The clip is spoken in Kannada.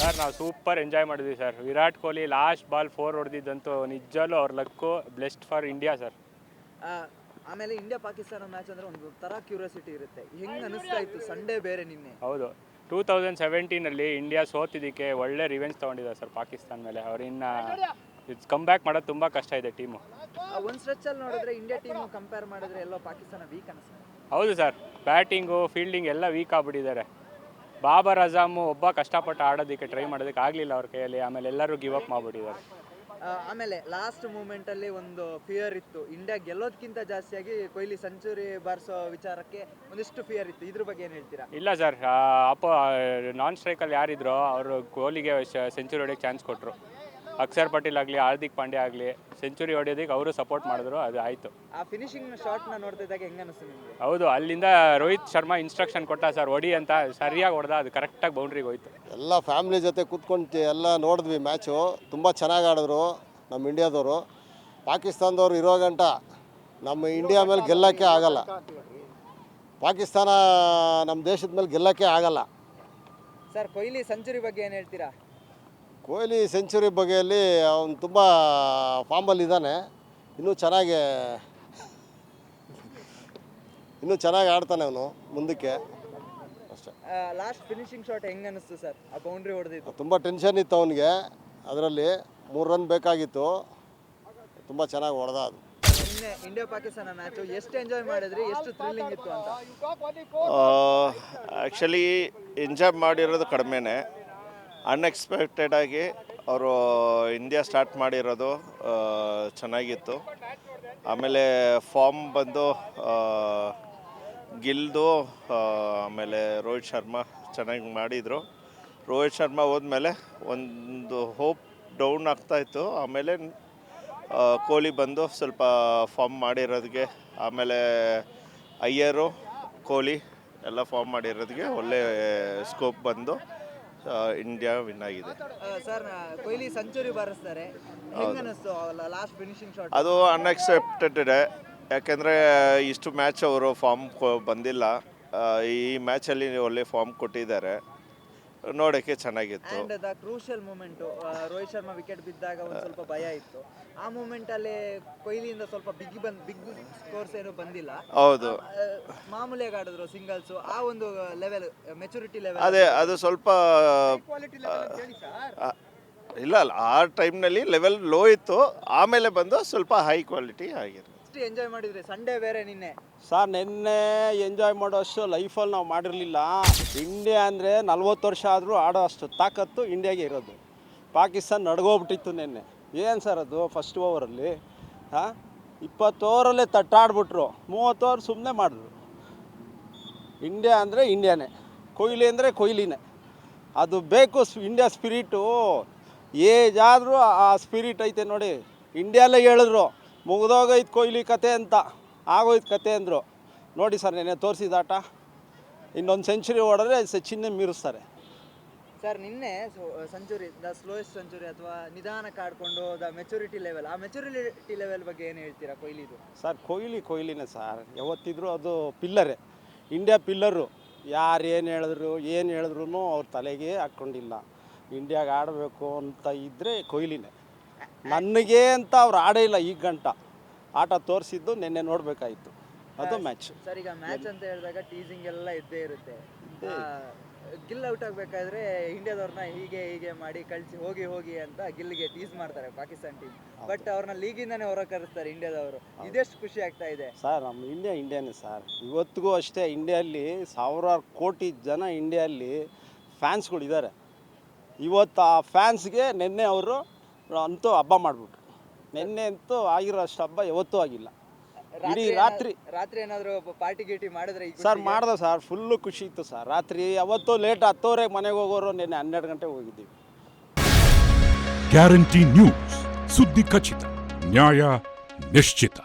ಸರ್ ನಾವು ಸೂಪರ್ ಎಂಜಾಯ್ ಮಾಡಿದ್ವಿ sir. Virat Kohli last ball four ಹೊಡೆದಿದ್ದಂತೂ ನಿಜಲ್ಲೂ ಅವ್ರ luck blessed for India sir. ಆಮೇಲೆ ಇಂಡಿಯಾ ಪಾಕಿಸ್ತಾನ ಮ್ಯಾಚ್ ಅಂದ್ರೆ ಒಂದು ತರ ಕ್ಯೂರಿಯಾಸಿಟಿ ಇರುತ್ತೆ. ಹೆಂಗ್ ಅನಿಸ್ತಾ ಇತ್ತು? ಸಂಡೇ ಬೇರೆ ನಿನ್ನೆ. ಹೌದು. ಟೂ ತೌಸಂಡ್ ಸೆವೆಂಟೀನಲ್ಲಿ ಇಂಡಿಯಾ ಸೋತಿದ್ದಕ್ಕೆ ಒಳ್ಳೆ ರಿವೆಂಜ್ ತಗೊಂಡಿದ್ದಾರೆ ಸರ್ ಪಾಕಿಸ್ತಾನ ಮೇಲೆ. ಅವರಿನ್ನ ಇಟ್ಸ್ ಕಮ್ ಬ್ಯಾಕ್ ಮಾಡೋದು ತುಂಬ ಕಷ್ಟ ಇದೆ ಟೀಮು ಒಂದು ಒಂದ್ ಸ್ಟ್ರೆಚ್ ಅಲ್ಲಿ ನೋಡಿದ್ರೆ ಇಂಡಿಯಾ ಟೀಮ್ ಕಂಪೇರ್ ಮಾಡಿದ್ರೆ ಎಲ್ಲೋ ಪಾಕಿಸ್ತಾನ ವೀಕ್ ಅನಿಸ್ತದೆ ಹೌದು ಸರ್. ಬ್ಯಾಟಿಂಗು ಫೀಲ್ಡಿಂಗ್ ಎಲ್ಲ ವೀಕ್ ಆಗ್ಬಿಟ್ಟಿದ್ದಾರೆ. ಬಾಬರ್ ಅಜಾಮು ಒಬ್ಬ ಕಷ್ಟಪಟ್ಟು ಆಡೋದಕ್ಕೆ ಟ್ರೈ ಮಾಡೋದಕ್ಕೆ ಆಗಲಿಲ್ಲ ಅವ್ರ ಕೈಯಲ್ಲಿ. ಆಮೇಲೆ ಎಲ್ಲರೂ ಗಿವ್ ಅಪ್ ಮಾಡಿಬಿಟ್ಟಿದ್ದಾರೆ. ಆಮೇಲೆ ಲಾಸ್ಟ್ ಮೂಮೆಂಟ್ ಅಲ್ಲಿ ಒಂದು ಫಿಯರ್ ಇತ್ತು. ಇಂಡಿಯಾ ಗೆಲ್ಲೋದಕ್ಕಿಂತ ಜಾಸ್ತಿಯಾಗಿ ಕೊಹ್ಲಿ ಸೆಂಚುರಿ ಬಾರಿಸೋ ವಿಚಾರಕ್ಕೆ ಒಂದಿಷ್ಟು ಫಿಯರ್ ಇತ್ತು. ಇದ್ರ ಬಗ್ಗೆ ಏನು ಹೇಳ್ತೀರಾ? ಇಲ್ಲ ಸರ್ ಅಪ್ಪ ನಾನ್ ಸ್ಟ್ರೈಕಲ್ಲಿ ಯಾರಿದ್ರು ಅವರು ಕೊಹ್ಲಿಗೆ ಸೆಂಚುರಿ ಹೊಡೆಯೋಕ್ಕೆ ಚಾನ್ಸ್ ಕೊಟ್ಟರು ಅಕ್ಷರ್ ಪಟೇಲ್ ಆಗಲಿ ಹಾರ್ದಿಕ್ ಪಾಂಡ್ಯ ಆಗಲಿ ಸೆಂಚುರಿ ಹೊಡೆಯೋದಕ್ಕೆ ಅವರು ಸಪೋರ್ಟ್ ಮಾಡಿದ್ರು ಅದು ಆಯಿತು. ಆ ಫಿನಿಶಿಂಗ್ ಶಾಟ್ನ ನೋಡ್ತಿದ್ದಾಗ ನೋಡ್ತಾ ಇದ್ದಾಗ ಹೆಂಗ ಅನಿಸ್ತು ನಿಮ್ಗೆ? ಹೌದು ಅಲ್ಲಿಂದ ರೋಹಿತ್ ಶರ್ಮಾ ಇನ್ಸ್ಟ್ರಕ್ಷನ್ ಕೊಟ್ಟ ಸರ್ ಹೊಡಿ ಅಂತ ಸರಿಯಾಗಿ ಹೊಡೆದ ಅದು ಕರೆಕ್ಟಾಗಿ ಬೌಂಡ್ರಿಗೆ ಹೋಯ್ತು. ಎಲ್ಲ ಫ್ಯಾಮಿಲಿ ಜೊತೆ ಕೂತ್ಕೊಂಡು ಎಲ್ಲ ನೋಡಿದ್ವಿ ಮ್ಯಾಚು ತುಂಬ ಚೆನ್ನಾಗಿ ಆಡಿದ್ರು ನಮ್ಮ ಇಂಡಿಯಾದವರು. ಪಾಕಿಸ್ತಾನದವ್ರು ಇರೋ ಗಂಟ ನಮ್ಮ ಇಂಡಿಯಾ ಮೇಲೆ ಗೆಲ್ಲಕ್ಕೆ ಆಗಲ್ಲ. ಪಾಕಿಸ್ತಾನ ನಮ್ಮ ದೇಶದ ಮೇಲೆ ಗೆಲ್ಲಕ್ಕೆ ಆಗಲ್ಲ. ಸರ್ ಕೊಹ್ಲಿ ಸೆಂಚುರಿ ಬಗ್ಗೆ ಏನು ಹೇಳ್ತೀರಾ? ಕೊಹ್ಲಿ ಸೆಂಚುರಿ ಬಗೆಯಲ್ಲಿ ಅವನು ತುಂಬ ಫಾರ್ಮಲ್ಲಿದ್ದಾನೆ ಇನ್ನೂ ಚೆನ್ನಾಗಿ ಇನ್ನೂ ಚೆನ್ನಾಗಿ ಆಡ್ತಾನೆ ಅವನು ಮುಂದಕ್ಕೆ. ಅಷ್ಟೇ. ಲಾಸ್ಟ್ ಫಿನಿಶಿಂಗ್ ಶಾಟ್ ಹೆಂಗೆ ಅನಿಸ್ತು ಸರ್? ಆ ಬೌಂಡ್ರಿ ಹೊಡೆದಿದ್ದು? ತುಂಬ ಟೆನ್ಷನ್ ಇತ್ತು ಅವನಿಗೆ. ಅದರಲ್ಲಿ ಮೂರು ರನ್ ಬೇಕಾಗಿತ್ತು. ತುಂಬ ಚೆನ್ನಾಗಿ ಹೊಡೆದ ಅದು. ನಿನ್ನೆ ಇಂಡಿಯಾ ಪಾಕಿಸ್ತಾನ ಮ್ಯಾಚ್ ಎಷ್ಟು ಎಂಜಾಯ್ ಮಾಡಿದ್ರಿ? ಎಷ್ಟು ಥ್ರಿಲ್ಲಿಂಗ್ ಇತ್ತು ಅಂತ? ಆ್ಯಕ್ಚುಲಿ ಎಂಜಾಯ್ ಮಾಡಿರೋದು ಕಡಿಮೆನೇ. ಅನ್ಎಕ್ಸ್ಪೆಕ್ಟೆಡ್ ಆಗಿ ಅವರು ಇಂಡಿಯಾ ಸ್ಟಾರ್ಟ್ ಮಾಡಿರೋದು ಚೆನ್ನಾಗಿತ್ತು. ಆಮೇಲೆ ಫಾರ್ಮ್ ಬಂದು ಗಿಲ್ದು ಆಮೇಲೆ ರೋಹಿತ್ ಶರ್ಮಾ ಚೆನ್ನಾಗಿ ಮಾಡಿದರು. ರೋಹಿತ್ ಶರ್ಮಾ ಹೋದ್ಮೇಲೆ ಒಂದು ಹೋಪ್ ಡೌನ್ ಆಗ್ತಾಯಿತ್ತು ಆಮೇಲೆ ಕೊಹ್ಲಿ ಬಂದು ಸ್ವಲ್ಪ ಫಾರ್ಮ್ ಮಾಡಿರೋದಕ್ಕೆ ಆಮೇಲೆ ಅಯ್ಯರು, ಕೊಹ್ಲಿ ಎಲ್ಲ ಫಾರ್ಮ್ ಮಾಡಿರೋದಕ್ಕೆ ಒಳ್ಳೆ ಸ್ಕೋಪ್ ಬಂದು ಇಂಡಿಯಾ ವಿನ್ ಆಗಿದೆ. ಸರ್ ಕೊಹ್ಲಿ ಸೆಂಚುರಿ ಬಾರಿಸ್ತಾರೆ. ಲಾಸ್ಟ್ ಫಿನಿಶಿಂಗ್ ಶಾಟ್ ಅದು ಅನ್ಎಕ್ಸೆಪ್ಟೆಡ್ ಇದೆ. ಯಾಕೆಂದರೆ ಇಷ್ಟು ಮ್ಯಾಚ್ ಅವರು ಫಾರ್ಮ್ ಬಂದಿಲ್ಲ. ಈ ಮ್ಯಾಚಲ್ಲಿ ಒಳ್ಳೆ ಫಾರ್ಮ್ ಕೊಟ್ಟಿದ್ದಾರೆ. ನೋಡೋಕ್ಕೆ ಚೆನ್ನಾಗಿತ್ತು. And the crucial moment Rohit Sharma wicket ಬಿದ್ದಾಗ ಒಂದು ಸ್ವಲ್ಪ ಭಯ ಇತ್ತು. ಆ ಮೂಮೆಂಟ್ ಅಲ್ಲಿ ಕೊಹ್ಲಿಯಿಂದ ಸ್ವಲ್ಪ ಬಿಗ್ ಬಂದ್ ಬಿಗ್ ಸ್ಕೋರ್ಸ್ ಏನು ಬಂದಿಲ್ಲ. ಹೌದು. ಮಾಮೂಲಿ ಮಾಮೂಲಿಯಾಗಿ ಆಡಿದ್ರು ಸಿಂಗಲ್ಸ್ ಆ ಒಂದು ಲೆವೆಲ್ ಮೆಚುರಿಟಿ ಲೆವೆಲ್ ಅದೇ ಅದು ಸ್ವಲ್ಪ ಇಲ್ಲ ಅಲ್ಲ ಆ ಟೈಮ್ನಲ್ಲಿ ಲೆವೆಲ್ ಲೋ ಇತ್ತು. ಆಮೇಲೆ ಬಂದು ಸ್ವಲ್ಪ ಹೈ ಕ್ವಾಲಿಟಿ ಆಗಿದೆ ಎಷ್ಟು ಎಂಜಾಯ್ ಮಾಡಿದ್ರಿ ಸಂಡೇ ಬೇರೆ ನಿನ್ನೆ? ಸರ್ ನಿನ್ನೆ ಎಂಜಾಯ್ ಮಾಡೋ ಅಷ್ಟು ಲೈಫಲ್ಲಿ ನಾವು ಮಾಡಿರಲಿಲ್ಲ. ಇಂಡಿಯಾ ಅಂದರೆ ನಲ್ವತ್ತು ವರ್ಷ ಆದರೂ ಆಡೋ ಅಷ್ಟು ತಾಕತ್ತು ಇಂಡಿಯಾಗೆ ಇರೋದು. ಪಾಕಿಸ್ತಾನ ನಡ್ಗೋಗ್ಬಿಟ್ಟಿತ್ತು ನಿನ್ನೆ. ಏನು ಸರ್ ಅದು ಫಸ್ಟ್ ಓವರಲ್ಲಿ ಹಾಂ? ಇಪ್ಪತ್ತು ಓವರಲ್ಲೇ ತಟ್ಟಾಡ್ಬಿಟ್ರು. ಮೂವತ್ತು ಓವರ್ ಸುಮ್ಮನೆ ಮಾಡಿದ್ರು. ಇಂಡಿಯಾ ಅಂದರೆ ಇಂಡಿಯಾನೇ ಕೊಹ್ಲಿ ಅಂದರೆ ಕೊಹ್ಲಿನೇ. ಅದು ಬೇಕು ಇಂಡಿಯಾ ಸ್ಪಿರಿಟು ಏಜ್ ಆದರೂ ಆ ಸ್ಪಿರಿಟ್ ಐತೆ ನೋಡಿ. ಇಂಡಿಯಾಲೇ ಹೇಳಿದ್ರು. ಮುಗ್ದೋಗೈತೆ ಕೊಯ್ಲಿ ಕತೆ ಅಂತ ಆಗೋಯ್ತು ಕತೆ ಅಂದರು. ನೋಡಿ ಸರ್ ನೆನೆ ತೋರಿಸಿದಾಟ ಇನ್ನೊಂದು ಸೆಂಚುರಿ ಹೊಡೆದ್ರೆ ಸಚಿನ್ನೇ ಮೀರಿಸ್ತಾರೆ. ಸರ್ ನಿನ್ನೆ ಸೆಂಚುರಿ ದ ಸ್ಲೋಯೆಸ್ಟ್ ಸೆಂಚುರಿ ಅಥವಾ ನಿಧಾನಕ್ಕೆ ಆಡ್ಕೊಂಡು ದ ಮೆಚುರಿಟಿ ಲೆವೆಲ್ ಆ ಮೆಚುರಿಟಿ ಲೆವೆಲ್ ಬಗ್ಗೆ ಏನು ಹೇಳ್ತೀರಾ ಕೊಹ್ಲಿದು? ಸರ್ ಕೊಹ್ಲಿ ಕೊಹ್ಲಿನೇ ಸರ್. ಯಾವತ್ತಿದ್ರು ಅದು ಪಿಲ್ಲರೇ. India pillar. ಯಾರು ಏನು ಹೇಳಿದ್ರು ಏನು ಹೇಳಿದ್ರು ಅವ್ರ ತಲೆಗೆ ಹಾಕ್ಕೊಂಡಿಲ್ಲ ಇಂಡಿಯಾಗೆ ಆಡಬೇಕು ಅಂತ ಇದ್ದರೆ ಕೊಹ್ಲಿನೇ. ನನಗೆ ಅಂತ ಅವ್ರು ಆಡೇ ಇಲ್ಲ ಈಗ ಗಂಟ. ಆಟ ತೋರಿಸಿದ್ದು ನಿನ್ನೆ ನೋಡಬೇಕಾಯಿತು. ಅದು ಮ್ಯಾಚ್ ಸರ್ ಈಗ ಮ್ಯಾಚ್ ಅಂತ ಹೇಳಿದಾಗ ಟೀಸಿಂಗ್ ಎಲ್ಲ ಇದ್ದೇ ಇರುತ್ತೆ. ಆ, ಗಿಲ್ ಔಟ್ ಆಗಬೇಕಾದ್ರೆ ಇಂಡಿಯಾದವ್ರನ್ನ ಹೀಗೆ ಹೀಗೆ ಮಾಡಿ ಕಳಿಸಿ ಹೋಗಿ ಹೋಗಿ ಅಂತ ಗಿಲ್ಗೆ ಟೀಸ್ ಮಾಡ್ತಾರೆ ಪಾಕಿಸ್ತಾನ ಟೀಮ್ ಬಟ್ ಅವ್ರನ್ನ ಲೀಗಿಂದಾನೇ ಹೊರ ಕರೆಸ್ತಾರೆ ಇಂಡಿಯಾದವರು. ಇದೆಷ್ಟು ಖುಷಿ ಆಗ್ತಾ ಇದೆ. ಸರ್ ನಮ್ಮ ಇಂಡಿಯಾ ಇಂಡಿಯಾನೇ ಸರ್. ಇವತ್ತಿಗೂ ಅಷ್ಟೇ ಇಂಡಿಯಲ್ಲಿ ಸಾವಿರಾರು ಕೋಟಿ ಜನ ಇಂಡಿಯಲ್ಲಿ ಫ್ಯಾನ್ಸ್ಗಳಿದ್ದಾರೆ ಇವತ್ತು ಆ ಫ್ಯಾನ್ಸ್ಗೆ ನಿನ್ನೆ ಅವರು ಅಂತೂ ಹಬ್ಬ ಮಾಡ್ಬಿಟ್ರು. ನಿನ್ನೆ ಅಂತೂ ಆಗಿರೋ ಅಷ್ಟು ಹಬ್ಬ ಯಾವತ್ತೂ ಆಗಿಲ್ಲ. ಇಡೀ ರಾತ್ರಿ ರಾತ್ರಿ ಏನಾದರೂ ಪಾರ್ಟಿ ಗೀಟಿ ಮಾಡಿದ್ರೆ ಸರ್? ಮಾಡ್ದೆ ಸರ್ ಫುಲ್ಲು ಖುಷಿ ಇತ್ತು ಸರ್. ರಾತ್ರಿ ಯಾವತ್ತೂ ಲೇಟ್ ಹತ್ತುವರೆಗೆ ಮನೆಗೆ ಹೋಗೋರು ನಿನ್ನೆ ಹನ್ನೆರಡು ಗಂಟೆಗೆ ಹೋಗಿದ್ದೀವಿ. ಗ್ಯಾರಂಟಿ ನ್ಯೂಸ್ ಸುದ್ದಿ ಖಚಿತ ನ್ಯಾಯ ನಿಶ್ಚಿತ